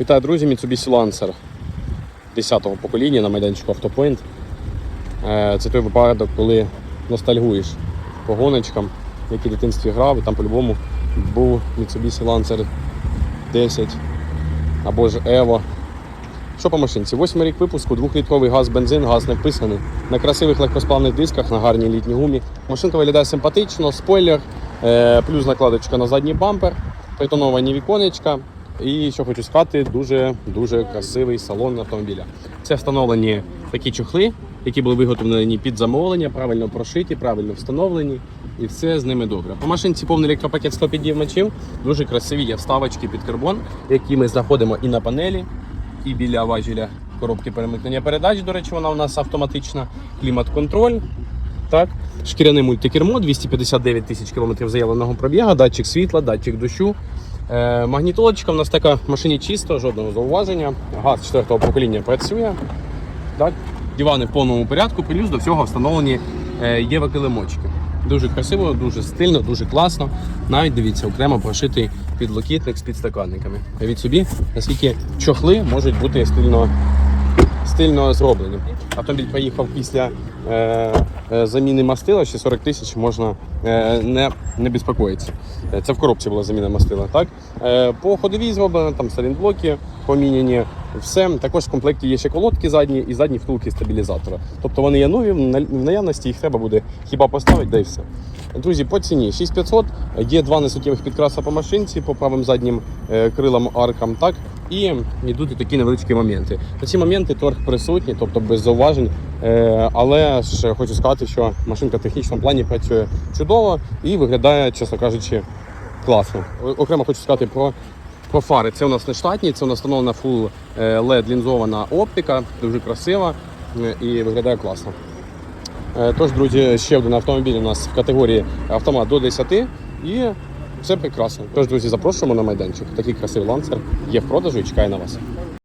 Вітаю, друзі, Mitsubishi Lancer 10-го покоління на майданчику Автопоінт. Е, Це той випадок, коли ностальгуєш по гоночкам, які в дитинстві грав, і там по-любому був Mitsubishi Lancer 10 або ж Evo. Що по машинці? Восьмий рік випуску, 2-літровий газ, бензин, газ не вписаний. На красивих легкосплавних дисках, на гарній літній гумі. Машинка виглядає симпатично, спойлер, е, плюс накладочка на задній бампер, притоновані віконечка. І що хочу сказати, дуже дуже красивий салон автомобіля. Це встановлені такі чохли, які були виготовлені під замовлення, правильно прошиті, правильно встановлені, і все з ними добре. По машинці повний електропакет 100 підіймачів, дуже красиві є вставочки під карбон, які ми знаходимо і на панелі, і біля важеля коробки перемикнення передач. До речі, вона у нас автоматична, клімат-контроль. Так, шкіряне мультикермо, 259 тисяч кілометрів заявленого пробігу, датчик світла, датчик дощу. Е, магнітолочка в нас така в машині чисто, жодного зауваження. Газ 4-го покоління працює. Так. Дивани в повному порядку, плюс до всього встановлені е, є килимочки. Дуже красиво, дуже стильно, дуже класно. Навіть дивіться, окремо прошитий підлокітник з підстаканниками. Від собі, наскільки чохли можуть бути стильно стильно зроблені. Автомобіль поїхав після е, е, заміни мастила, ще 40 тисяч можна е, не, не безпокоїтися. Е, Це в коробці була заміна мастила. Так? Е, по ходовій зроблено, там салінблоки поміняні. Все. Також в комплекті є ще колодки задні і задні втулки стабілізатора. Тобто вони є нові, в наявності їх треба буде хіба поставити, да і все. Друзі, по ціні 6500, є два несуттєвих підкраса по машинці, по правим заднім е, крилам аркам, так, і йдуть такі невеличкі моменти. На ці моменти торг присутній, тобто без зауважень. Е, але ж хочу сказати, що машинка в технічному плані працює чудово і виглядає, чесно кажучи, класно. Окремо хочу сказати про. Про фари це у нас не штатні, це у нас встановлена full е, LED лінзована оптика, дуже красива і виглядає класно. Е, Тож, друзі, ще один автомобіль у нас в категорії автомат до 10 і все прекрасно. Тож, друзі, запрошуємо на майданчик. Такий красивий ланцер є в продажу і чекає на вас.